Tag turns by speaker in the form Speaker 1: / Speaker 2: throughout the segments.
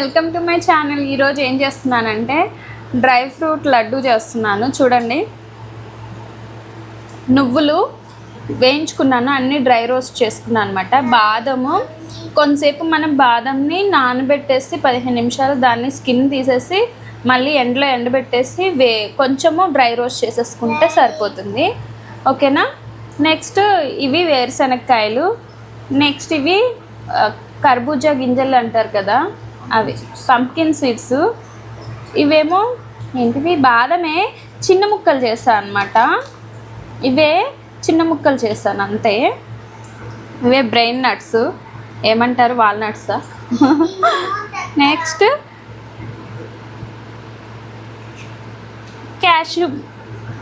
Speaker 1: Welcome to my channel. ఈరోజు ఏం చేస్తున్నానంటే డ్రై ఫ్రూట్ లడ్డు చేస్తున్నాను. చూడండి. నువ్వులు వేయించుకున్నాను. అన్ని డ్రై రోస్ట్ చేసుకున్నాను అనమాట బాదము. కొంతసేపు మనం బాదంని నానబెట్టేసి పదిహేను నిమిషాలు దాన్ని స్కిన్ తీసేసి మళ్ళీ ఎండలో ఎండబెట్టేసి వే కొంచెము డ్రై రోస్ట్ చేసేసుకుంటే సరిపోతుంది. ఓకేనా? నెక్స్ట్ ఇవి వేరుశనగకాయలు. నెక్స్ట్ ఇవి కర్బూజా గింజలు అంటారు కదా. అవి పంప్కిన్ సీడ్స్. ఇవేమో ఏంటివి? బాదమే చిన్న ముక్కలు చేస్తాను అనమాట ఇవే చిన్న ముక్కలు చేస్తాను అంతే. ఇవే బ్రెయిన్ నట్స్. ఏమంటారు? వాల్నట్సా నెక్స్ట్ క్యాష్యూ.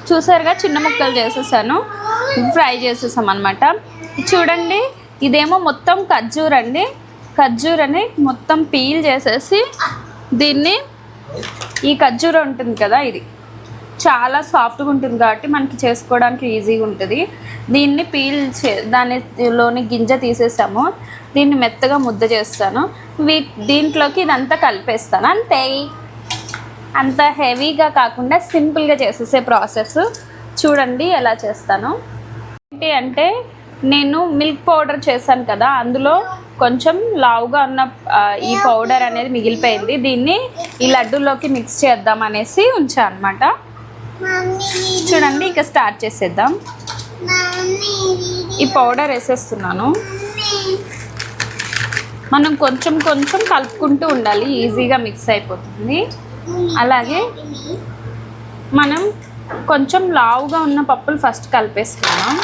Speaker 1: చూసారుగా? చిన్న ముక్కలు చేసేసాను. ఫ్రై చేసేసాం అనమాట చూడండి ఇదేమో మొత్తం ఖర్జూర్ అండి ఖర్జూరని మొత్తం పీల్ చేసేసి దీన్ని ఈ ఖర్జూర ఉంటుంది కదా ఇది. చాలా సాఫ్ట్గా ఉంటుంది కాబట్టి మనకి చేసుకోవడానికి ఈజీగా ఉంటుంది. దీన్ని పీల్ చే దానిలోని గింజ తీసేసాము. దీన్ని మెత్తగా ముద్ద చేస్తాను. వీ దీంట్లోకి ఇదంతా కలిపేస్తాను. అంతే. అంత హెవీగా కాకుండా సింపుల్గా చేసేసే ప్రాసెస్. చూడండి ఎలా చేస్తాను. ఏంటి అంటే నేను మిల్క్ పౌడర్ చేశాను కదా అందులో కొంచెం లావుగా ఉన్న ఈ పౌడర్ అనేది మిగిలిపోయింది. దీన్ని ఈ లడ్డూలోకి మిక్స్ చేద్దాం అనేసి ఉంచా అనమాట చూడండి ఇక స్టార్ట్ చేసేద్దాం. ఈ పౌడర్ వేసేస్తున్నాను. మనం కొంచెం కొంచెం కలుపుకుంటూ ఉండాలి ఈజీగా మిక్స్ అయిపోతుంది. అలాగే మనం కొంచెం లావుగా ఉన్న పప్పులు ఫస్ట్ కలిపేసుకుందాం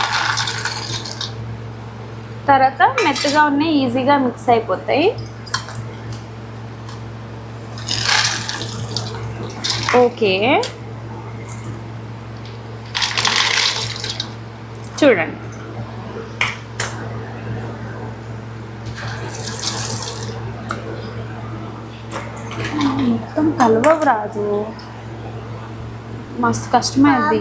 Speaker 1: తర్వాత మెత్తగా ఉన్నాయి ఈజీగా మిక్స్ అయిపోతాయి. ఓకే. చూడండి. మొత్తం కలవవు రాదు మస్తు కష్టమైంది.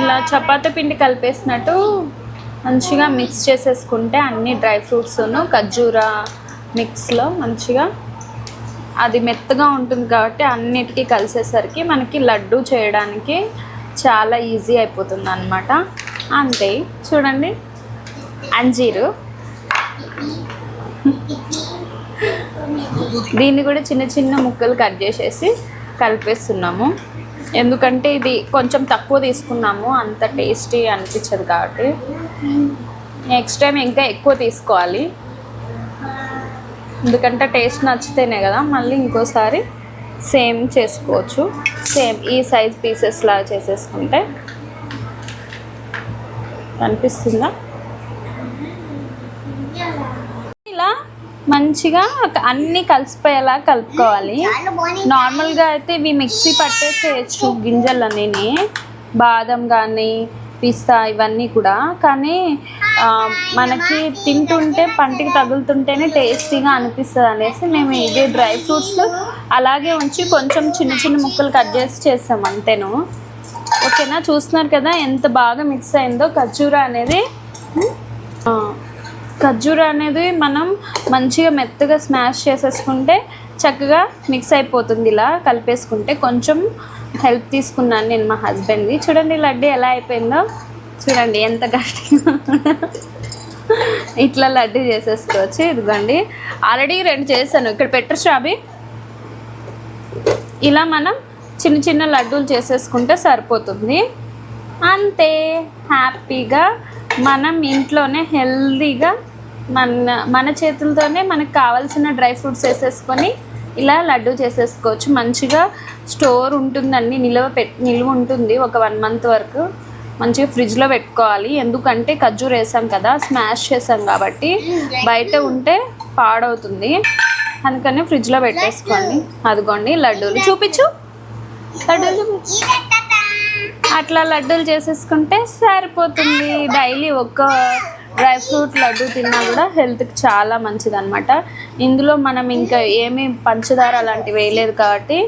Speaker 1: ఇలా చపాతి పిండి కలిపేసినట్టు మంచిగా మిక్స్ చేసేసుకుంటే అన్ని డ్రై ఫ్రూట్స్ను ఖర్జూరా మిక్స్లో మంచిగా అది మెత్తగా ఉంటుంది కాబట్టి అన్నిటికీ కలిసేసరికి మనకి లడ్డు చేయడానికి చాలా ఈజీ అయిపోతుంది అనమాట అంతే. చూడండి. అంజీరు. దీన్ని కూడా చిన్న చిన్న ముక్కలు కట్ చేసేసి కలిపేస్తున్నాము. ఎందుకంటే ఇది కొంచెం తక్కువ తీసుకున్నాము అంత టేస్టీ అనిపించదు కాబట్టి. నెక్స్ట్ టైం ఇంకా ఎక్కువ తీసుకోవాలి. ఎందుకంటే టేస్ట్ నచ్చితేనే కదా మళ్ళీ ఇంకోసారి సేమ్ చేసుకోవచ్చు. సేమ్ ఈ సైజ్ పీసెస్ లాగా చేసేసుకుంటే. కనిపిస్తుందా ఇలా మంచిగా అన్నీ కలిసిపోయేలా కలుపుకోవాలి. నార్మల్గా అయితే ఇవి మిక్సీ పట్టేసేయచ్చు గింజలన్నీ బాదం కానీ పిస్తా ఇవన్నీ కూడా. కానీ మనకి తింటుంటే పంటికి తగులుతుంటేనే టేస్టీగా అనిపిస్తుంది అనేసి మేము ఇది డ్రై ఫ్రూట్స్ అలాగే ఉంచి కొంచెం చిన్న చిన్న ముక్కలు కట్ చేసి చేస్తాం అంతేను. ఓకేనా? చూస్తున్నారు కదా ఎంత బాగా మిక్స్ అయిందో ఖర్జూరా అనేది. ఖర్జూర అనేది మనం మంచిగా మెత్తగా స్మాష్ చేసేసుకుంటే చక్కగా మిక్స్ అయిపోతుంది ఇలా కలిపేసుకుంటే. కొంచెం హెల్ప్ తీసుకున్నాను నేను మా హస్బెండ్ది చూడండి లడ్డు ఎలా అయిపోయిందో. చూడండి ఎంత కష్టంగా ఇట్లా లడ్డు చేసేసుకోవచ్చు. ఇదిగోండి. ఆల్రెడీ రెండు చేశాను. ఇక్కడ పెట్టరు షాబి. ఇలా మనం చిన్న చిన్న లడ్డూలు చేసేసుకుంటే సరిపోతుంది. అంతే. హ్యాపీగా మనం ఇంట్లోనే హెల్దీగా మన మన చేతులతోనే మనకు కావాల్సిన డ్రై ఫ్రూట్స్ వేసేసుకొని ఇలా లడ్డు చేసేసుకోవచ్చు. మంచిగా స్టోర్ ఉంటుందండి నిల్వ పెట్ నిల్వ ఉంటుంది ఒక వన్ మంత్ వరకు. మంచిగా ఫ్రిడ్జ్లో పెట్టుకోవాలి. ఎందుకంటే ఖర్జూర్ వేసాం కదా స్మాష్ చేసాం కాబట్టి బయట ఉంటే పాడవుతుంది. అందుకని ఫ్రిడ్జ్లో పెట్టేసుకోండి. అదిగోండి లడ్డూలు. చూపించు. లడ్డూలు. చూపించు అట్లా లడ్డూలు చేసేసుకుంటే సరిపోతుంది. డైలీ ఒక్క డ్రై ఫ్రూట్ లడ్డు తిన్నా కూడా హెల్త్కి చాలా మంచిది అనమాట ఇందులో మనం ఇంకా ఏమీ పంచదార అలాంటివి వేయలేదు కాబట్టి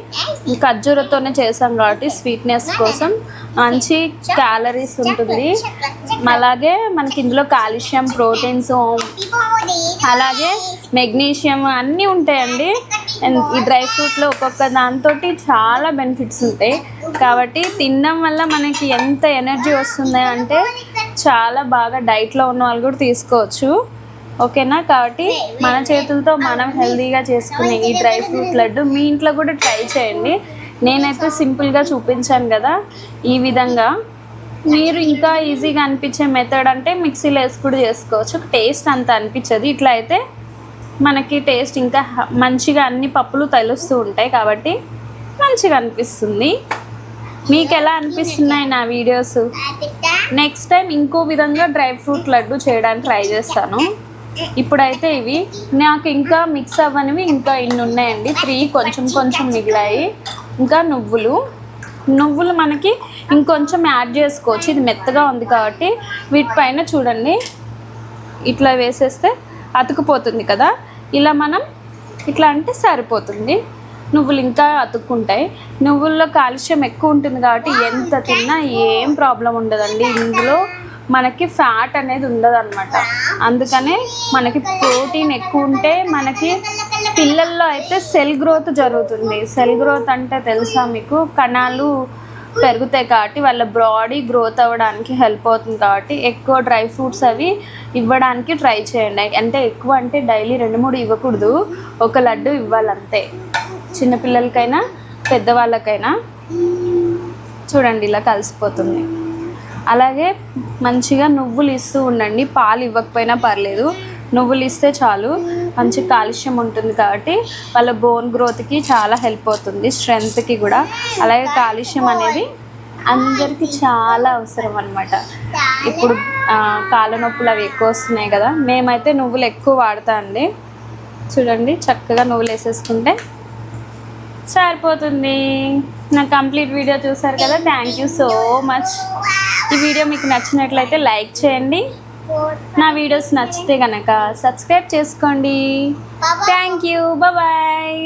Speaker 1: ఖర్జూరతోనే చేసాం కాబట్టి స్వీట్నెస్ కోసం. మంచి క్యాలరీస్ ఉంటుంది. అలాగే మనకి ఇందులో కాల్షియం ప్రోటీన్స్ అలాగే మెగ్నీషియం అన్నీ ఉంటాయండి. అండ్ ఈ డ్రై ఫ్రూట్లో ఒక్కొక్క దాంతో చాలా బెనిఫిట్స్ ఉంటాయి. కాబట్టి తినడం వల్ల మనకి ఎంత ఎనర్జీ వస్తుంది అంటే చాలా బాగా డైట్లో ఉన్న వాళ్ళు కూడా తీసుకోవచ్చు. ఓకేనా? కాబట్టి మన చేతులతో మనం హెల్తీగా చేసుకునే ఈ డ్రై ఫ్రూట్ లడ్డు మీ ఇంట్లో కూడా ట్రై చేయండి. నేనైతే సింపుల్గా చూపించాను కదా ఈ విధంగా. మీరు ఇంకా ఈజీగా అనిపించే మెథడ్ అంటే మిక్సీలో వేసి కూడా చేసుకోవచ్చు. టేస్ట్ అంత అనిపించదు. ఇట్లా అయితే మనకి టేస్ట్ ఇంకా మంచిగా అన్ని పప్పులు తెలుస్తూ ఉంటాయి కాబట్టి మంచిగా అనిపిస్తుంది. మీకు ఎలా అనిపిస్తున్నాయి నా వీడియోస్? నెక్స్ట్ టైం ఇంకో విధంగా డ్రై ఫ్రూట్ లడ్డు చేయడానికి ట్రై చేస్తాను. ఇప్పుడైతే ఇవి నాకు ఇంకా మిక్స్ అవ్వనివి ఇంకా ఇన్ని ఉన్నాయండి. త్రీ కొంచెం కొంచెం మిగిలాయి. ఇంకా నువ్వులు. నువ్వులు మనకి ఇంకొంచెం యాడ్ చేసుకోవచ్చు. ఇది మెత్తగా ఉంది కాబట్టి వీటిపైన చూడండి. ఇట్లా వేసేస్తే అతుకుపోతుంది కదా? ఇలా మనం ఇట్లా అంటే సరిపోతుంది. నువ్వులు ఇంకా అతుక్కుంటాయి. నువ్వుల్లో కాలుష్యం ఎక్కువ ఉంటుంది కాబట్టి ఎంత తిన్నా ఏం ప్రాబ్లం ఉండదండి. ఇందులో మనకి ఫ్యాట్ అనేది ఉండదు అనమాట అందుకనే మనకి ప్రోటీన్ ఎక్కువ ఉంటే మనకి పిల్లల్లో అయితే సెల్ గ్రోత్ జరుగుతుంది. సెల్ గ్రోత్ అంటే తెలుసా మీకు? కణాలు పెరుగుతాయి కాబట్టి వాళ్ళ బాడీ గ్రోత్ అవ్వడానికి హెల్ప్ అవుతుంది కాబట్టి ఎక్కువ డ్రై ఫ్రూట్స్ అవి ఇవ్వడానికి ట్రై చేయండి. అంటే ఎక్కువ అంటే డైలీ రెండు మూడు ఇవ్వకూడదు. ఒక లడ్డు ఇవ్వాలంతే. చిన్నపిల్లలకైనా పెద్దవాళ్ళకైనా. చూడండి ఇలా కలిసిపోతుంది. అలాగే మంచిగా నువ్వులు ఇస్తూ ఉండండి. పాలు ఇవ్వకపోయినా పర్లేదు. నువ్వులు ఇస్తే చాలు. మంచి కాల్షియం ఉంటుంది కాబట్టి వాళ్ళ బోన్ గ్రోత్కి చాలా హెల్ప్ అవుతుంది స్ట్రెంగ్త్కి కూడా. అలాగే కాలుష్యం అనేది అందరికీ చాలా అవసరం అనమాట ఇప్పుడు కాళ్ళ నొప్పులు అవి ఎక్కువ వస్తున్నాయి కదా. మేమైతే నువ్వులు ఎక్కువ వాడతా అండి. చూడండి చక్కగా నువ్వులు వేసేసుకుంటే సరిపోతుంది. నా కంప్లీట్ వీడియో చూసారు కదా? థ్యాంక్ యూ సో మచ్ ఈ వీడియో మీకు నచ్చినట్లయితే లైక్ చేయండి. నా వీడియోస్ నచ్చితే కనుక సబ్స్క్రైబ్ చేసుకోండి. Thank you bye.